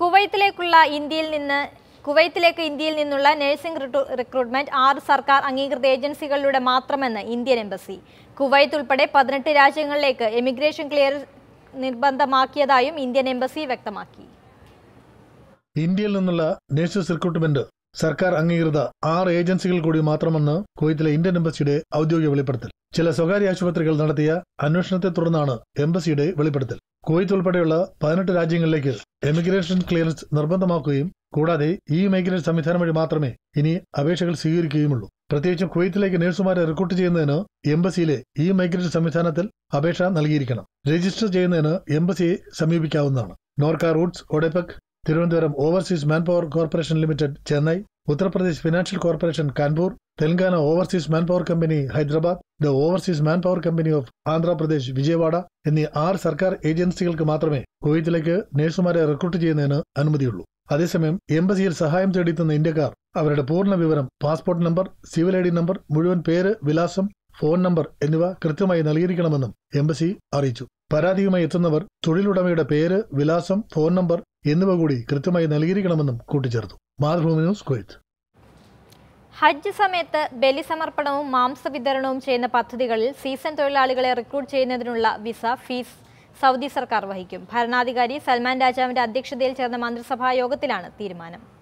കുവൈത്തിലേക്കുള്ള ഇന്ത്യയിൽ നിന്ന് കുവൈത്തിലേക്ക് ഇന്ത്യയിൽ നിന്നുള്ള നഴ്സിംഗ് റിക്രൂട്ട്മെന്റ് ആറ് സർക്കാർ അംഗീകൃത ഏജൻസികളിലൂടെ മാത്രമെന്ന് ഇന്ത്യൻ എംബസി. കുവൈത്ത് ഉൾപ്പെടെ പതിനെട്ട് രാജ്യങ്ങളിലേക്ക് എമിഗ്രേഷൻ ക്ലിയർ നിർബന്ധമാക്കിയതായും ഇന്ത്യൻ എംബസി വ്യക്തമാക്കി. ഇന്ത്യയിൽ നിന്നുള്ള നഴ്സസ് റിക്രൂട്ട്മെന്റ് സർക്കാർ അംഗീകൃത ആറ് ഏജൻസികൾ കൂടി മാത്രമെന്ന് കുവൈത്തിലെ ഇന്ത്യൻ എംബസിയുടെ ഔദ്യോഗിക വെളിപ്പെടുത്തൽ. ചില സ്വകാര്യ ആശുപത്രികൾ നടത്തിയ അന്വേഷണത്തെ തുടർന്നാണ് എംബസിയുടെ വെളിപ്പെടുത്തൽ. കുവൈത്ത് ഉൾപ്പെടെയുള്ള പതിനെട്ട് രാജ്യങ്ങളിലേക്ക് എമിഗ്രേഷൻ ക്ലിയറൻസ് നിർബന്ധമാക്കുകയും കൂടാതെ ഈ മൈഗ്രേഷൻ സംവിധാനം വഴി മാത്രമേ ഇനി അപേക്ഷകൾ സ്വീകരിക്കുകയുമുള്ളൂ. പ്രത്യേകിച്ചും കുവൈത്തിലേക്ക് നഴ്സുമാരെ റിക്രൂട്ട് ചെയ്യുന്നതിന് എംബസിയിലെ ഈ മൈഗ്രേഷൻ സംവിധാനത്തിൽ അപേക്ഷ നൽകിയിരിക്കണം. രജിസ്റ്റർ ചെയ്യുന്നതിന് എംബസിയെ സമീപിക്കാവുന്നതാണ്. Norka roots Odepec Thiruvananthapuram overseas manpower corporation limited Chennai. Uttar Pradesh financial corporation Kanpur. Telangana overseas manpower company Hyderabad. The overseas manpower company of Andhra Pradesh Vijayawada എന്നീ ആറ് സർക്കാർ ഏജൻസികൾക്ക് മാത്രമേ കുവൈത്തിലേക്ക് നഴ്സുമാരെ റിക്രൂട്ട് ചെയ്യുന്നതിന് അനുമതിയുള്ളൂ. അതേസമയം എംബസിയിൽ സഹായം തേടിയെത്തുന്ന ഇന്ത്യക്കാർ അവരുടെ പൂർണ വിവരം passport number civil I D number മുഴുവൻ പേര് വിലാസം ഫോൺ നമ്പർ എന്നിവ കൃത്യമായി നൽകിയിരിക്കണമെന്നും എംബസി അറിയിച്ചു. പരാതിയുമായി എത്തുന്നവർ തൊഴിലുടമയുടെ പേര് വിലാസം ഫോൺ നമ്പർ എന്നിവ കൂടി കൃത്യമായി നൽകിയിരിക്കണമെന്നും കൂട്ടിച്ചേർത്തു. Mathrubhumi news Kuwait. ഹജ്ജ് സമയത്ത് ബലിസമർപ്പണവും മാംസവിതരണവും ചെയ്യുന്ന പദ്ധതികളിൽ സീസൺ തൊഴിലാളികളെ റിക്രൂട്ട് ചെയ്യുന്നതിനുള്ള വിസ ഫീസ് സൗദി സർക്കാർ വഹിക്കും. ഭരണാധികാരി സൽമാൻ രാജാവിന്റെ അധ്യക്ഷതയിൽ ചേർന്ന മന്ത്രിസഭാ യോഗത്തിലാണ് തീരുമാനം.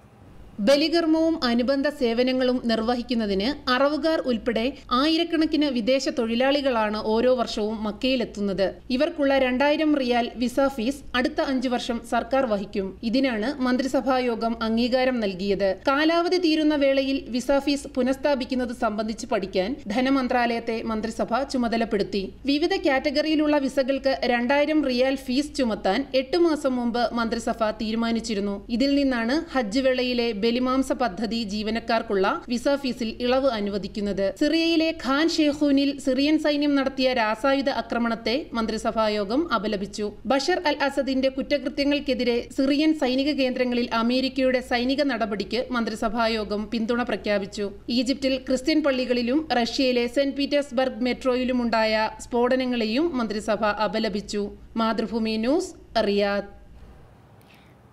ബലികർമ്മവും അനുബന്ധ സേവനങ്ങളും നിർവഹിക്കുന്നതിന് അറവുകാർ ഉൾപ്പെടെ ആയിരക്കണക്കിന് വിദേശ തൊഴിലാളികളാണ് ഓരോ വർഷവും മക്കയിലെത്തുന്നത്. ഇവർക്കുള്ള രണ്ടായിരം റിയാൽ വിസ ഫീസ് അടുത്ത അഞ്ചു വർഷം സർക്കാർ വഹിക്കും. ഇതിനാണ് മന്ത്രിസഭാ യോഗം അംഗീകാരം നൽകിയത്. കാലാവധി തീരുന്ന വേളയിൽ വിസ ഫീസ് പുനഃസ്ഥാപിക്കുന്നത് സംബന്ധിച്ച് പഠിക്കാൻ ധനമന്ത്രാലയത്തെ മന്ത്രിസഭ ചുമതലപ്പെടുത്തി. വിവിധ കാറ്റഗറിയിലുള്ള വിസകൾക്ക് രണ്ടായിരം റിയാൽ ഫീസ് ചുമത്താൻ എട്ട് മാസം മുമ്പ് മന്ത്രിസഭ തീരുമാനിച്ചിരുന്നു. ഇതിൽ നിന്നാണ് ഹജ്ജ് വേളയിലെ ബലിമാംസ പദ്ധതി ജീവനക്കാർക്കുള്ള വിസ ഫീസിൽ ഇളവ് അനുവദിക്കുന്നത്. സിറിയയിലെ ഖാൻ ഷെയ്ഖൂനിൽ സിറിയൻ സൈന്യം നടത്തിയ രാസായുധ ആക്രമണത്തെ മന്ത്രിസഭായോഗം അപലപിച്ചു. ബഷർ അൽ അസദിന്റെ കുറ്റകൃത്യങ്ങൾക്കെതിരെ സിറിയൻ സൈനിക കേന്ദ്രങ്ങളിൽ അമേരിക്കയുടെ സൈനിക നടപടിക്ക് മന്ത്രിസഭായോഗം പിന്തുണ പ്രഖ്യാപിച്ചു. ഈജിപ്തിൽ ക്രിസ്ത്യൻ പള്ളികളിലും റഷ്യയിലെ സെന്റ് പീറ്റേഴ്സ്ബർഗ് മെട്രോയിലുമുണ്ടായ സ്ഫോടനങ്ങളെയും മന്ത്രിസഭ അപലപിച്ചു. Mathrubhumi news Riyadh.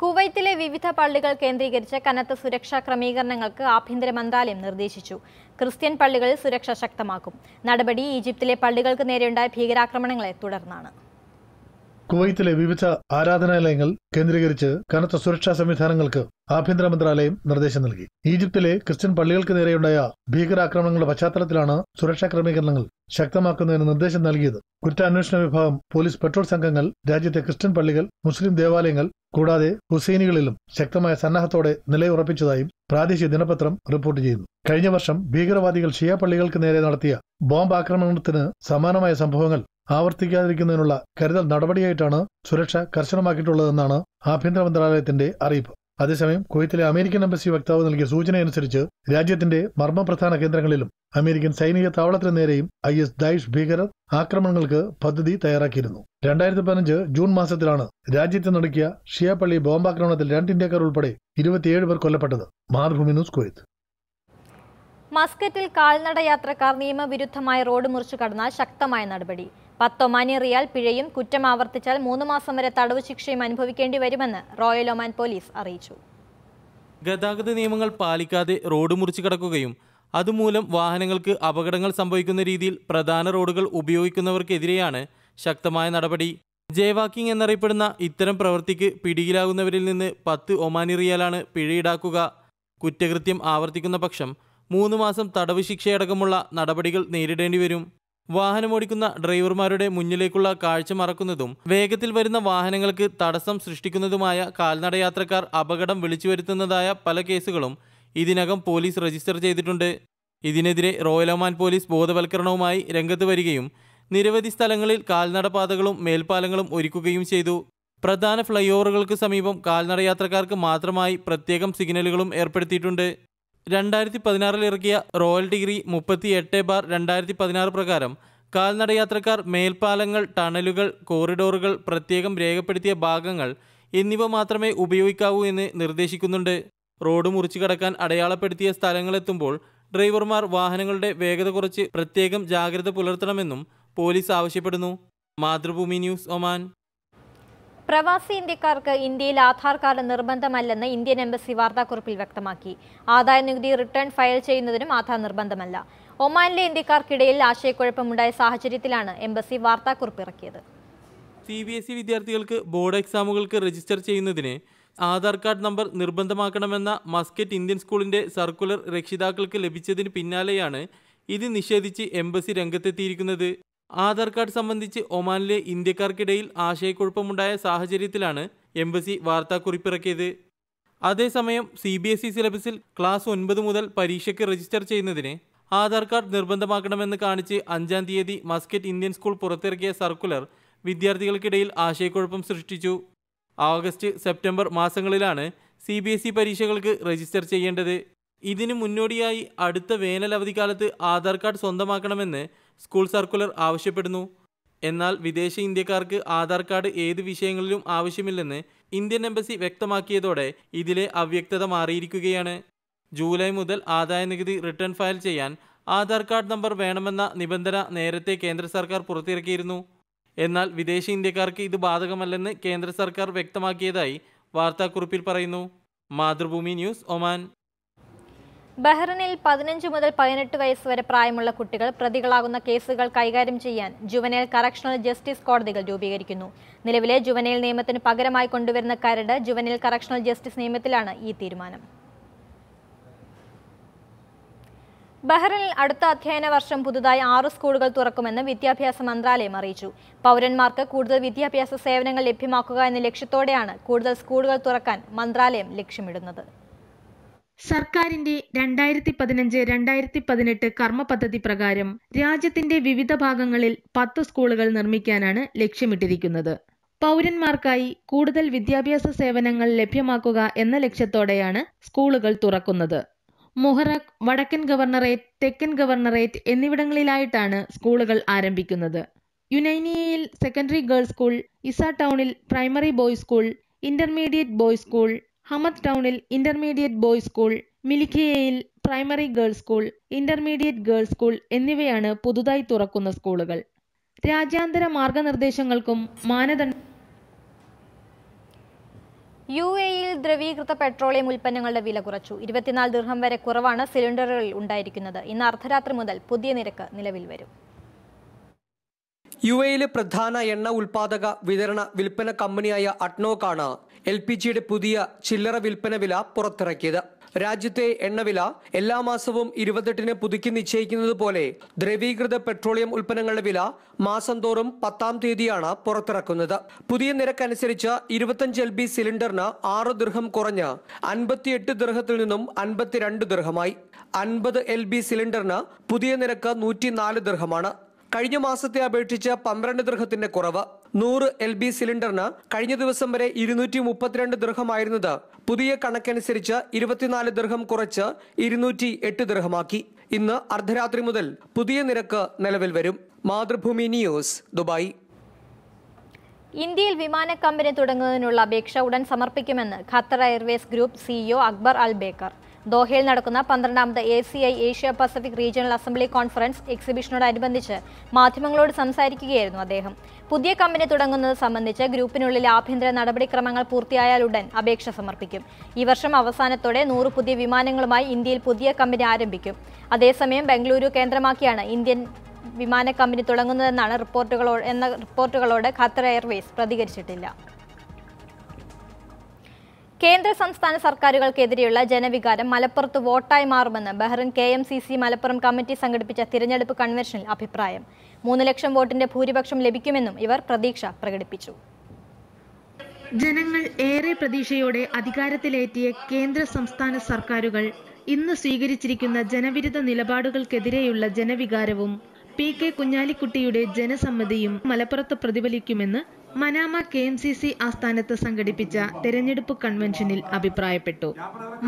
കുവൈത്തിലെ വിവിധ പള്ളികൾ കേന്ദ്രീകരിച്ച് കനത്ത സുരക്ഷാ ക്രമീകരണങ്ങൾക്ക് ആഭ്യന്തര മന്ത്രാലയം നിർദ്ദേശിച്ചു. ക്രിസ്ത്യൻ പള്ളികളിൽ സുരക്ഷ ശക്തമാക്കും. നടപടി ഈജിപ്തിലെ പള്ളികൾക്ക് നേരെയുണ്ടായ ഭീകരാക്രമണങ്ങളെ തുടർന്നാണ്. കുവൈത്തിലെ വിവിധ ആരാധനാലയങ്ങൾ കേന്ദ്രീകരിച്ച് കനത്ത സുരക്ഷാ സംവിധാനങ്ങൾക്ക് ആഭ്യന്തര മന്ത്രാലയം നിർദ്ദേശം നൽകി. ഈജിപ്തിലെ ക്രിസ്ത്യൻ പള്ളികൾക്ക് നേരെയുണ്ടായ ഭീകരാക്രമണങ്ങളുടെ പശ്ചാത്തലത്തിലാണ് സുരക്ഷാ ക്രമീകരണങ്ങൾ ശക്തമാക്കുന്നതിന് നിർദ്ദേശം നൽകിയത്. കുറ്റാന്വേഷണ വിഭാഗം പോലീസ് പെട്രോൾ സംഘങ്ങൾ രാജ്യത്തെ ക്രിസ്ത്യൻ പള്ളികൾ മുസ്ലിം ദേവാലയങ്ങൾ കൂടാതെ ഹുസൈനികളിലും ശക്തമായ സന്നാഹത്തോടെ നിലയുറപ്പിച്ചതായും പ്രാദേശിക ദിനപത്രം റിപ്പോർട്ട് ചെയ്യുന്നു. കഴിഞ്ഞ വർഷം ഭീകരവാദികൾ ഷിയ പള്ളികൾക്ക് നേരെ നടത്തിയ ബോംബ് ആക്രമണത്തിന് സമാനമായ സംഭവങ്ങൾ ആവർത്തിക്കാതിരിക്കുന്നതിനുള്ള കരുതൽ നടപടിയായിട്ടാണ് സുരക്ഷ കർശനമാക്കിയിട്ടുള്ളതെന്നാണ് ആഭ്യന്തര മന്ത്രാലയത്തിന്റെ അറിയിപ്പ്. അതേസമയം കുവൈത്തിലെ അമേരിക്കൻ എംബസി വക്താവ് നൽകിയ സൂചനയനുസരിച്ച് രാജ്യത്തിന്റെ മർമ്മപ്രധാന കേന്ദ്രങ്ങളിലും അമേരിക്കൻ സൈനിക താവളത്തിന് നേരെയും ഐ എസ് ദായിഷ് ഭീകരർ ആക്രമണങ്ങൾക്ക് പദ്ധതി തയ്യാറാക്കിയിരുന്നു. രണ്ടായിരത്തി പതിനഞ്ച് ജൂൺ മാസത്തിലാണ് രാജ്യത്ത് നടക്കിയ ഷിയാപ്പള്ളി പള്ളി ബോംബാക്രമണത്തിൽ രണ്ട് ഇന്ത്യക്കാർ ഉൾപ്പെടെ ഇരുപത്തിയേഴ് പേർ കൊല്ലപ്പെട്ടത്. Mathrubhumi news Kuwait. മസ്കറ്റിൽ കാൽനട യാത്രക്കാർ നിയമവിരുദ്ധമായ റോഡ് മുറിച്ചു കടന്നാൽ ശക്തമായ നടപടി. പത്ത് ഒമാനി റിയാൽ പിഴയും കുറ്റം ആവർത്തിച്ചാൽ മൂന്ന് മാസം വരെ തടവ് ശിക്ഷയും അനുഭവിക്കേണ്ടി വരുമെന്ന് റോയൽ ഒമാൻ പോലീസ് അറിയിച്ചു. ഗതാഗത നിയമങ്ങൾ പാലിക്കാതെ റോഡ് മുറിച്ചു കടക്കുകയും അതുമൂലം വാഹനങ്ങൾക്ക് അപകടങ്ങൾ സംഭവിക്കുന്ന രീതിയിൽ പ്രധാന റോഡുകൾ ഉപയോഗിക്കുന്നവർക്കെതിരെയാണ് ശക്തമായ നടപടി. ജേവാക്കിംഗ് എന്നറിയപ്പെടുന്ന ഇത്തരം പ്രവൃത്തിക്ക് പിടിയിലാകുന്നവരിൽ നിന്ന് പത്ത് ഒമാനി റിയാലാണ് പിഴ ഈടാക്കുക കുറ്റകൃത്യം ആവർത്തിക്കുന്ന പക്ഷം മൂന്ന് മാസം തടവ് ശിക്ഷയടക്കമുള്ള നടപടികൾ നേരിടേണ്ടി വരും. വാഹനമോടിക്കുന്ന ഡ്രൈവർമാരുടെ മുന്നിലേക്കുള്ള കാഴ്ച മറക്കുന്നതും വേഗത്തിൽ വരുന്ന വാഹനങ്ങൾക്ക് തടസ്സം സൃഷ്ടിക്കുന്നതുമായ കാൽനടയാത്രക്കാർ അപകടം വിളിച്ചു വരുത്തുന്നതായ പല കേസുകളും ഇതിനകം പോലീസ് രജിസ്റ്റർ ചെയ്തിട്ടുണ്ട്. ഇതിനെതിരെ റോയൽ ഒമാൻ പോലീസ് ബോധവൽക്കരണവുമായി രംഗത്ത് വരികയും നിരവധി സ്ഥലങ്ങളിൽ കാൽനടപാതകളും മേൽപ്പാലങ്ങളും ഒരുക്കുകയും ചെയ്തു. പ്രധാന ഫ്ലൈ ഓവറുകൾക്ക് സമീപം കാൽനടയാത്രക്കാർക്ക് മാത്രമായി പ്രത്യേകം സിഗ്നലുകളും ഏർപ്പെടുത്തിയിട്ടുണ്ട്. രണ്ടായിരത്തി പതിനാറിൽ ഇറക്കിയ റോയൽ ഡിഗ്രി മുപ്പത്തി എട്ട് ബാർ രണ്ടായിരത്തി പതിനാറ് പ്രകാരം കാൽനടയാത്രക്കാർ മേൽപ്പാലങ്ങൾ ടണലുകൾ കോറിഡോറുകൾ പ്രത്യേകം രേഖപ്പെടുത്തിയ ഭാഗങ്ങൾ എന്നിവ മാത്രമേ ഉപയോഗിക്കാവൂ എന്ന് നിർദ്ദേശിക്കുന്നുണ്ട്. റോഡ് മുറിച്ചു കടക്കാൻ അടയാളപ്പെടുത്തിയ സ്ഥലങ്ങളെത്തുമ്പോൾ ഡ്രൈവർമാർ വാഹനങ്ങളുടെ വേഗത കുറച്ച് പ്രത്യേകം ജാഗ്രത പുലർത്തണമെന്നും പോലീസ് ആവശ്യപ്പെടുന്നു. Mathrubhumi news Oman. പ്രവാസി ഇന്ത്യക്കാർക്ക് ഇന്ത്യയിൽ ആധാർ കാർഡ് നിർബന്ധമല്ലെന്ന് ഇന്ത്യൻ എംബസി വാർത്താക്കുറിപ്പിൽ വ്യക്തമാക്കി. ആദായ നികുതി റിട്ടേൺ ഫയൽ ചെയ്യുന്നതിനും ആധാർ നിർബന്ധമല്ല. ഒമാനിലെ ഇന്ത്യക്കാർക്കിടയിൽ ആശയക്കുഴപ്പമുണ്ടായ സാഹചര്യത്തിലാണ് എംബസി വാർത്താക്കുറിപ്പ് ഇറക്കിയത്. സി ബി എസ് ഇ വിദ്യാർത്ഥികൾക്ക് ബോർഡ് എക്സാമുകൾക്ക് രജിസ്റ്റർ ചെയ്യുന്നതിന് ആധാർ കാർഡ് നമ്പർ നിർബന്ധമാക്കണമെന്ന മസ്കറ്റ് ഇന്ത്യൻ സ്കൂളിന്റെ സർക്കുലർ രക്ഷിതാക്കൾക്ക് ലഭിച്ചതിന് പിന്നാലെയാണ് ഇത് നിഷേധിച്ച് എംബസി രംഗത്തെത്തിയിരിക്കുന്നത്. ആധാർ കാർഡ് സംബന്ധിച്ച് ഒമാനിലെ ഇന്ത്യക്കാർക്കിടയിൽ ആശയക്കുഴപ്പമുണ്ടായ സാഹചര്യത്തിലാണ് എംബസി വാർത്താക്കുറിപ്പിറക്കിയത്. അതേസമയം സി ബി എസ് ഇ സിലബസിൽ ക്ലാസ് ഒൻപത് മുതൽ പരീക്ഷയ്ക്ക് രജിസ്റ്റർ ചെയ്യുന്നതിന് ആധാർ കാർഡ് നിർബന്ധമാക്കണമെന്ന് കാണിച്ച് അഞ്ചാം തീയതി മസ്കറ്റ് ഇന്ത്യൻ സ്കൂൾ പുറത്തിറക്കിയ സർക്കുലർ വിദ്യാർത്ഥികൾക്കിടയിൽ ആശയക്കുഴപ്പം സൃഷ്ടിച്ചു. ഓഗസ്റ്റ് സെപ്റ്റംബർ മാസങ്ങളിലാണ് സി ബി എസ് ഇ പരീക്ഷകൾക്ക് രജിസ്റ്റർ ചെയ്യേണ്ടത്. ഇതിനു മുന്നോടിയായി അടുത്ത വേനൽ അവധിക്കാലത്ത് ആധാർ കാർഡ് സ്വന്തമാക്കണമെന്ന് സ്കൂൾ സർക്കുലർ ആവശ്യപ്പെടുന്നു. എന്നാൽ വിദേശ ഇന്ത്യക്കാർക്ക് ആധാർ കാർഡ് ഏത് വിഷയങ്ങളിലും ആവശ്യമില്ലെന്ന് ഇന്ത്യൻ എംബസി വ്യക്തമാക്കിയതോടെ ഇതിലെ അവ്യക്തത മാറിയിരിക്കുകയാണ്. ജൂലൈ മുതൽ ആദായ നികുതി റിട്ടേൺ ഫയൽ ചെയ്യാൻ ആധാർ കാർഡ് നമ്പർ വേണമെന്ന നിബന്ധന നേരത്തെ കേന്ദ്ര സർക്കാർ പുറത്തിറക്കിയിരുന്നു. എന്നാൽ വിദേശ ഇന്ത്യക്കാർക്ക് ഇത് ബാധകമല്ലെന്ന് കേന്ദ്ര സർക്കാർ വ്യക്തമാക്കിയതായി വാർത്താക്കുറിപ്പിൽ പറയുന്നു. Mathrubhumi news Oman. ബഹ്റിനിൽ പതിനഞ്ച് മുതൽ പതിനെട്ട് വയസ്സ് വരെ പ്രായമുള്ള കുട്ടികൾ പ്രതികളാകുന്ന കേസുകൾ കൈകാര്യം ചെയ്യാൻ ജുവനൈൽ കറക്ഷണൽ ജസ്റ്റിസ് കോടതികൾ രൂപീകരിക്കുന്നു. നിലവിലെ ജുവനൈൽ നിയമത്തിന് പകരമായി കൊണ്ടുവരുന്ന കരട് ജുവനൈൽ കറക്ഷണൽ ജസ്റ്റിസ് നിയമത്തിലാണ് ഈ തീരുമാനം. ബഹ്റിനിൽ അടുത്ത അധ്യയന വർഷം പുതുതായി ആറ് സ്കൂളുകൾ തുറക്കുമെന്ന് വിദ്യാഭ്യാസ മന്ത്രാലയം അറിയിച്ചു. പൗരന്മാർക്ക് കൂടുതൽ വിദ്യാഭ്യാസ സേവനങ്ങൾ ലഭ്യമാക്കുക എന്ന ലക്ഷ്യത്തോടെയാണ് കൂടുതൽ സ്കൂളുകൾ തുറക്കാൻ മന്ത്രാലയം ലക്ഷ്യമിടുന്നത്. സർക്കാരിന്റെ രണ്ടായിരത്തി പതിനഞ്ച് രണ്ടായിരത്തി പതിനെട്ട് കർമ്മ പദ്ധതി പ്രകാരം രാജ്യത്തിന്റെ വിവിധ ഭാഗങ്ങളിൽ പത്ത് സ്കൂളുകൾ നിർമ്മിക്കാനാണ് ലക്ഷ്യമിട്ടിരിക്കുന്നത്. പൗരന്മാർക്കായി കൂടുതൽ വിദ്യാഭ്യാസ സേവനങ്ങൾ ലഭ്യമാക്കുക എന്ന ലക്ഷ്യത്തോടെയാണ് സ്കൂളുകൾ തുറക്കുന്നത്. മൊഹറക് വടക്കൻ ഗവർണറേറ്റ് തെക്കൻ ഗവർണറേറ്റ് എന്നിവിടങ്ങളിലായിട്ടാണ് സ്കൂളുകൾ ആരംഭിക്കുന്നത്. യുനൈനിയയിൽ സെക്കൻഡറി ഗേൾസ് സ്കൂൾ ഇസ ടൗണിൽ primary boys school intermediate boys school Hamad ടൗണിൽ intermediate boys school മിലിഖിയയിൽ primary girls school intermediate girls school എന്നിവയാണ് പുതുതായി തുറക്കുന്ന സ്കൂളുകൾ. രാജ്യാന്തര മാർഗനിർദ്ദേശങ്ങൾക്കും മാനദണ്ഡ യു എയിൽ ദ്രവീകൃത പെട്രോളിയം ഉൽപ്പന്നങ്ങളുടെ വില കുറച്ചു. ഇരുപത്തിനാല് ദിർഹം വരെ കുറവാണ് സിലിണ്ടറുകളിൽ ഉണ്ടായിരിക്കുന്നത്. ഇന്ന് അർദ്ധരാത്രി മുതൽ പുതിയ നിരക്ക് നിലവിൽ വരും. യു എയിലെ പ്രധാന എണ്ണ ഉൽപാദക വിതരണ വിൽപ്പന കമ്പനിയായ അട്നോക്കാണ് എൽ പി ജിയുടെ പുതിയ ചില്ലറ വിൽപ്പന വില പുറത്തിറക്കിയത്. രാജ്യത്തെ എണ്ണവില എല്ലാ മാസവും ഇരുപത്തെട്ടിന് പുതുക്കി നിശ്ചയിക്കുന്നത് പോലെ ദ്രവീകൃത പെട്രോളിയം ഉൽപ്പന്നങ്ങളുടെ വില മാസം തോറും പത്താം തീയതിയാണ് പുറത്തിറക്കുന്നത്. പുതിയ നിരക്കനുസരിച്ച് ഇരുപത്തഞ്ച് എൽ ബി സിലിണ്ടറിന് ആറ് ദീർഘം കുറഞ്ഞ് അൻപത്തിയെട്ട് ദീർഘത്തിൽ നിന്നും അൻപത്തിരണ്ട് ദീർഘമായി അൻപത് എൽ ബി സിലിണ്ടറിന് പുതിയ നിരക്ക് നൂറ്റിനാല് ദീർഘമാണ് കഴിഞ്ഞ മാസത്തെ അപേക്ഷിച്ച് പന്ത്രണ്ട് ദൃഹത്തിന്റെ കുറവ്. നൂറ് എൽ ബി സിലിണ്ടറിന് കഴിഞ്ഞ ദിവസം വരെ ഇരുന്നൂറ്റി മുപ്പത്തിരണ്ട് ദൃഹമായിരുന്നത്. പുതിയ കണക്കനുസരിച്ച് ഇരുപത്തിനാല് ദൃഹം കുറച്ച് ഇരുന്നൂറ്റി എട്ട് ദൃഹമാക്കി. ഇന്ന് അർദ്ധരാത്രി മുതൽ പുതിയ നിരക്ക് നിലവിൽ വരും. Mathrubhumi news Dubai. ഇന്ത്യയിൽ വിമാന കമ്പനി തുടങ്ങുന്നതിനുള്ള അപേക്ഷ ഉടൻ സമർപ്പിക്കുമെന്ന് Qatar Airways group CEO Akbar Al Baker. ദോഹയിൽ നടക്കുന്ന പന്ത്രണ്ടാമത് A C I Asia Pacific regional assembly conference എക്സിബിഷനോടനുബന്ധിച്ച് മാധ്യമങ്ങളോട് സംസാരിക്കുകയായിരുന്നു അദ്ദേഹം. പുതിയ കമ്പനി തുടങ്ങുന്നത് സംബന്ധിച്ച് ഗ്രൂപ്പിനുള്ളിലെ ആഭ്യന്തര നടപടിക്രമങ്ങൾ പൂർത്തിയായാലുടൻ അപേക്ഷ സമർപ്പിക്കും. ഈ വർഷം അവസാനത്തോടെ നൂറ് പുതിയ വിമാനങ്ങളുമായി ഇന്ത്യയിൽ പുതിയ കമ്പനി ആരംഭിക്കും. അതേസമയം ബംഗളൂരു കേന്ദ്രമാക്കിയാണ് ഇന്ത്യൻ വിമാന കമ്പനി തുടങ്ങുന്നതെന്നാണ് റിപ്പോർട്ടുകളോ എന്ന റിപ്പോർട്ടുകളോട് ഖത്തർ എയർവേസ് പ്രതികരിച്ചിട്ടില്ല. കേന്ദ്ര സംസ്ഥാന സർക്കാരുകൾക്കെതിരെയുള്ള ജനവികാരം മലപ്പുറത്ത് വോട്ടായി മാറുമെന്ന് Bahrain K M C C Malappuram committee സംഘടിപ്പിച്ച തിരഞ്ഞെടുപ്പ് കൺവെൻഷനിൽ അഭിപ്രായം. മൂന്ന് ലക്ഷം വോട്ടിന്റെ ഭൂരിപക്ഷം ലഭിക്കുമെന്നും ഇവർ പ്രതീക്ഷ പ്രകടിപ്പിച്ചു. ജനങ്ങൾ ഏറെ പ്രതീക്ഷയോടെ അധികാരത്തിലേറ്റിയ കേന്ദ്ര സംസ്ഥാന സർക്കാരുകൾ ഇന്ന് സ്വീകരിച്ചിരിക്കുന്ന ജനവിരുദ്ധ നിലപാടുകൾക്കെതിരെയുള്ള ജനവികാരവും പി കെ കുഞ്ഞാലിക്കുട്ടിയുടെ ജനസമ്മതിയും മലപ്പുറത്ത് പ്രതിഫലിക്കുമെന്ന് Manama K M C C ആസ്ഥാനത്ത് സംഘടിപ്പിച്ച തെരഞ്ഞെടുപ്പ് കൺവെൻഷനിൽ അഭിപ്രായപ്പെട്ടു.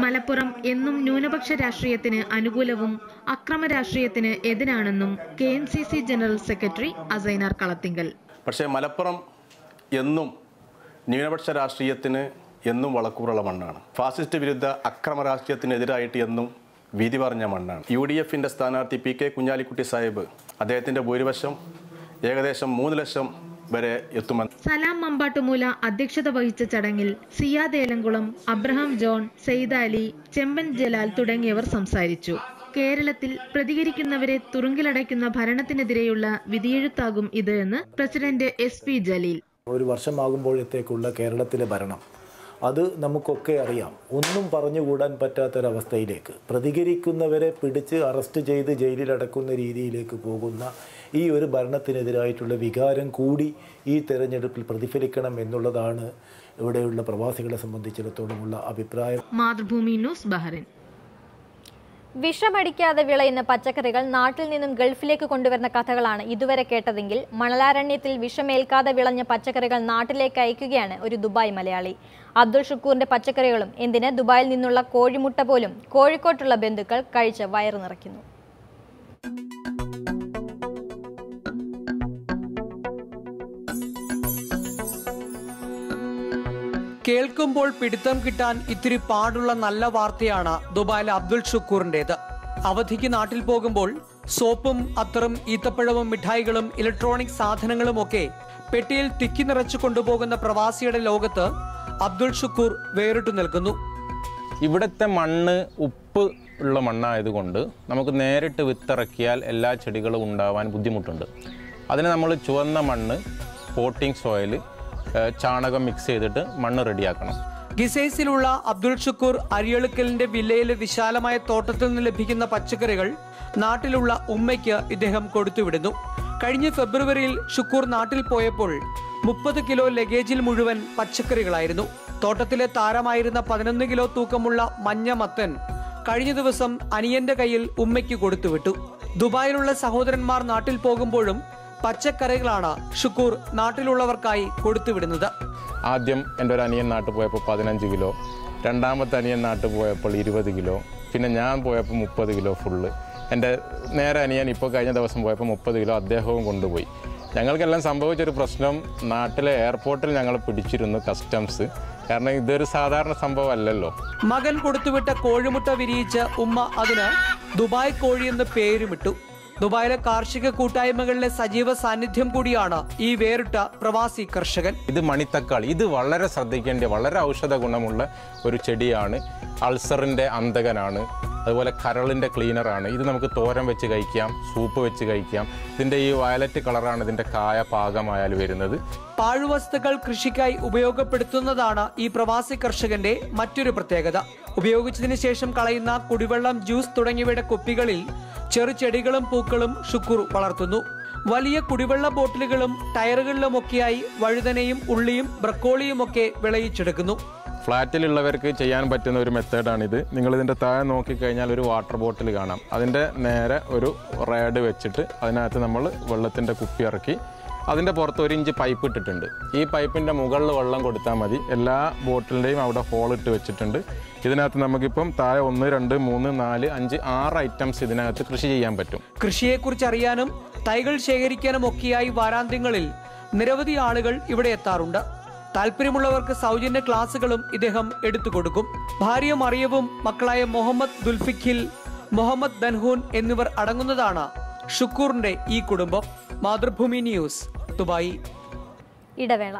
മലപ്പുറം എന്നും ന്യൂനപക്ഷ രാഷ്ട്രീയത്തിന് അനുകൂലവും അക്രമ രാഷ്ട്രീയത്തിന് എതിരാണെന്നും K M C C general secretary Asainar Kalathingal. പക്ഷേ മലപ്പുറം എന്നും ന്യൂനപക്ഷ രാഷ്ട്രീയത്തിന് എന്നും വളക്കൂറുള്ള മണ്ണാണ്. ഫാസിസ്റ്റ് വിരുദ്ധ അക്രമ രാഷ്ട്രീയത്തിനെതിരായിട്ട് എന്നും വിധി പറഞ്ഞ മണ്ണാണ്. യു ഡി എഫിന്റെ സ്ഥാനാർത്ഥി പി കെ കുഞ്ഞാലിക്കുട്ടി സാഹിബ് അദ്ദേഹത്തിന്റെ ഭൂരിപക്ഷം ഏകദേശം മൂന്ന് ലക്ഷം വരെ എത്തുമെന്ന് സലാം മമ്പാട്ടുമൂല അധ്യക്ഷത വഹിച്ച ചടങ്ങിൽ സിയാദ് ഏലംകുളം അബ്രഹാം ജോൺ സെയ്ദ് അലി ചെമ്പൻ ജലാൽ തുടങ്ങിയവർ സംസാരിച്ചു. കേരളത്തിൽ പ്രതികരിക്കുന്നവരെ തുറുങ്കിലടയ്ക്കുന്ന ഭരണത്തിനെതിരെയുള്ള വിധിയെഴുത്താകും ഇത് എന്ന് പ്രസിഡന്റ് എസ് പി ജലീൽ. ഒരു വർഷമാകുമ്പോഴത്തേക്കുള്ള കേരളത്തിലെ ഭരണം. അത് നമുക്കൊക്കെ അറിയാം. ഒന്നും പറഞ്ഞുകൂടാൻ പറ്റാത്തൊരവസ്ഥയിലേക്ക്. പ്രതികരിക്കുന്നവരെ പിടിച്ച് അറസ്റ്റ് ചെയ്ത് ജയിലിലടക്കുന്ന രീതിയിലേക്ക് പോകുന്ന ഈ ഒരു ഭരണത്തിനെതിരായിട്ടുള്ള വികാരം കൂടി ഈ തെരഞ്ഞെടുപ്പിൽ പ്രതിഫലിക്കണം എന്നുള്ളതാണ് ഇവിടെയുള്ള പ്രവാസികളെ സംബന്ധിച്ചിടത്തോളമുള്ള അഭിപ്രായം. Mathrubhumi news Bahrain. വിഷമടിക്കാതെ വിളയുന്ന പച്ചക്കറികൾ നാട്ടിൽ നിന്നും ഗൾഫിലേക്ക് കൊണ്ടുവരുന്ന കഥകളാണ് ഇതുവരെ കേട്ടതെങ്കിൽ മണലാരണ്യത്തിൽ വിഷമേൽക്കാതെ വിളഞ്ഞ പച്ചക്കറികൾ നാട്ടിലേക്ക് അയക്കുകയാണ് ഒരു ദുബായ് മലയാളി. അബ്ദുൾ ഷുക്കൂറിന്റെ പച്ചക്കറികളും എന്തിന് ദുബായിൽ നിന്നുള്ള കോഴിമുട്ട പോലും കോഴിക്കോട്ടുള്ള ബന്ധുക്കൾ കഴിച്ച് വയറു നിറയ്ക്കുന്നു കേൾക്കുമ്പോൾ പിടുത്തം കിട്ടാൻ ഇത്തിരി പാടുള്ള നല്ല വാർത്തയാണ് ദുബായിലെ അബ്ദുൽ ഷുക്കൂറിന്റേത് അവധിക്ക് നാട്ടിൽ പോകുമ്പോൾ സോപ്പും അത്തറും ഈത്തപ്പഴവും മിഠായികളും ഇലക്ട്രോണിക് സാധനങ്ങളും ഒക്കെ പെട്ടിയിൽ തിക്കി നിറച്ചു കൊണ്ടുപോകുന്ന പ്രവാസിയുടെ ലോകത്ത് അബ്ദുൾ ഷുക്കൂർ വേറിട്ടു നിൽക്കുന്നു. ഇവിടുത്തെ മണ്ണ് ഉപ്പ് ഉള്ള മണ്ണായതുകൊണ്ട് നമുക്ക് നേരിട്ട് വിത്തിറക്കിയാൽ എല്ലാ ചെടികളും ഉണ്ടാവാൻ ബുദ്ധിമുട്ടുണ്ട്. അതിന് നമ്മൾ ചുവന്ന മണ്ണ് പോട്ടിംഗ് സോയിൽ ചാണകം മിക്സ് ചെയ്തിട്ട് മണ്ണ് റെഡിയാക്കണം. ഗിസൈസിലുള്ള അബ്ദുൾ ഷുക്കൂർ അരിയളുക്കലിന്റെ വില്ലയിലെ വിശാലമായ തോട്ടത്തിൽ നിന്ന് ലഭിക്കുന്ന പച്ചക്കറികൾ നാട്ടിലുള്ള ഉമ്മയ്ക്ക് ഇദ്ദേഹം കൊടുത്തുവിടുന്നു. കഴിഞ്ഞ ഫെബ്രുവരിയിൽ ഷുക്കൂർ നാട്ടിൽ പോയപ്പോൾ മുപ്പത് കിലോ ലഗേജിൽ മുഴുവൻ പച്ചക്കറികളായിരുന്നു. തോട്ടത്തിലെ താരമായിരുന്ന പതിനൊന്ന് കിലോ തൂക്കമുള്ള മഞ്ഞ മത്തൻ കഴിഞ്ഞ ദിവസം അനിയന്റെ കയ്യിൽ ഉമ്മയ്ക്ക് കൊടുത്തുവിട്ടു. ദുബായിലുള്ള സഹോദരന്മാർ നാട്ടിൽ പോകുമ്പോഴും പച്ചക്കറികളാണ് ഷുക്കൂർ നാട്ടിലുള്ളവർക്കായി കൊടുത്തുവിടുന്നത്. ആദ്യം എന്റെ ഒരു അനിയൻ നാട്ടിൽ പോയപ്പോൾ പതിനഞ്ച് കിലോ രണ്ടാമത്തെ അനിയൻ നാട്ടിൽ പോയപ്പോൾ ഇരുപത് കിലോ പിന്നെ ഞാൻ പോയപ്പോൾ മുപ്പത് കിലോ ഫുള്ള്. എന്റെ നേരെ അനിയൻ ഇപ്പോൾ കഴിഞ്ഞ ദിവസം പോയപ്പോൾ മുപ്പത് കിലോ അദ്ദേഹവും കൊണ്ടുപോയി. ഞങ്ങൾക്കെല്ലാം സംഭവിച്ചൊരു പ്രശ്നം നാട്ടിലെ എയർപോർട്ടിൽ ഞങ്ങൾ പിടിച്ചിരുന്നു കസ്റ്റംസ്. കാരണം ഇതൊരു സാധാരണ സംഭവം അല്ലല്ലോ. മകൻ കൊടുത്തുവിട്ട കോഴിമുട്ട വിരിയിച്ച ഉമ്മ അതിന് ദുബായ് കോഴി എന്ന് പേരുമിട്ടു. ദുബായിലെ കാർഷിക കൂട്ടായ്മകളിലെ സജീവ സാന്നിധ്യം കൂടിയാണ് ഈ വേറിട്ട പ്രവാസി കർഷകൻ. ഇത് മണിത്തക്കാളി. ഇത് വളരെ ശ്രദ്ധിക്കേണ്ട വളരെ ഔഷധ ഗുണമുള്ള ഒരു ചെടിയാണ്. അൾസറിന്റെ അന്തകനാണ് അതുപോലെ കരളിന്റെ ക്ലീനറാണ്. ഇത് നമുക്ക് തോരൻ വെച്ച് കഴിക്കാം സൂപ്പ് വെച്ച് കഴിക്കാം. ഇതിന്റെ ഈ വയലറ്റ് കളറാണ് ഇതിന്റെ കായ പാകമായാൽ വരുന്നത്. പാഴ്വസ്തുക്കൾ കൃഷിക്കായി ഉപയോഗപ്പെടുത്തുന്നതാണ് ഈ പ്രവാസി കർഷകന്റെ മറ്റൊരു പ്രത്യേകത. ഉപയോഗിച്ചതിന് ശേഷം കളയുന്ന കുടിവെള്ളം ജ്യൂസ് തുടങ്ങിയവയുടെ കുപ്പികളിൽ ചെറുചെടികളും പൂക്കളും ഷുക്കൂർ വളർത്തുന്നു. വലിയ കുടിവെള്ള ബോട്ടിലുകളും ടയറുകളിലുമൊക്കെയായി വഴുതനയും ഉള്ളിയും ബ്രക്കോളിയും ഒക്കെ വിളയിച്ചെടുക്കുന്നു. ഫ്ലാറ്റിലുള്ളവർക്ക് ചെയ്യാൻ പറ്റുന്ന ഒരു മെത്തേഡാണിത്. നിങ്ങൾ ഇതിന്റെ താഴെ നോക്കിക്കഴിഞ്ഞാൽ ഒരു വാട്ടർ ബോട്ടിൽ കാണാം. അതിന്റെ നേരെ ഒരു റേഡ് വെച്ചിട്ട് അതിനകത്ത് നമ്മൾ വെള്ളത്തിന്റെ കുപ്പി ഇറക്കി അതിന്റെ പുറത്ത് ഒരു ഇഞ്ച് പൈപ്പ് ഇട്ടിട്ടുണ്ട്. ഈ പൈപ്പിന്റെ മുകളിൽ വെള്ളം കൊടുത്താൽ മതി. എല്ലാ ബോട്ടിലിന്റെയും അവിടെ ഹോൾ ഇട്ട് വെച്ചിട്ടുണ്ട്. ഇതിനകത്ത് നമുക്കിപ്പം താഴെ ഒന്ന് രണ്ട് മൂന്ന് നാല് അഞ്ച് ആറ് ഐറ്റംസ് ഇതിനകത്ത് കൃഷി ചെയ്യാൻ പറ്റും. കൃഷിയെക്കുറിച്ച് അറിയാനും തൈകൾ ശേഖരിക്കാനും ഒക്കെയായി വാരാന്ത്യങ്ങളിൽ നിരവധി ആളുകൾ ഇവിടെ എത്താറുണ്ട്. താല്പര്യമുള്ളവർക്ക് സൗജന്യ ക്ലാസുകളും ഇദ്ദേഹം എടുത്തു കൊടുക്കും. ഭാര്യ മറിയവും മക്കളായ മുഹമ്മദ് ദുൽഫിഖിൽ മുഹമ്മദ് ദൻഹൂൻ എന്നിവർ അടങ്ങുന്നതാണ് ഷുക്കൂറിന്റെ ഈ കുടുംബം. Mathrubhumi news Dubai. ഇടവേള.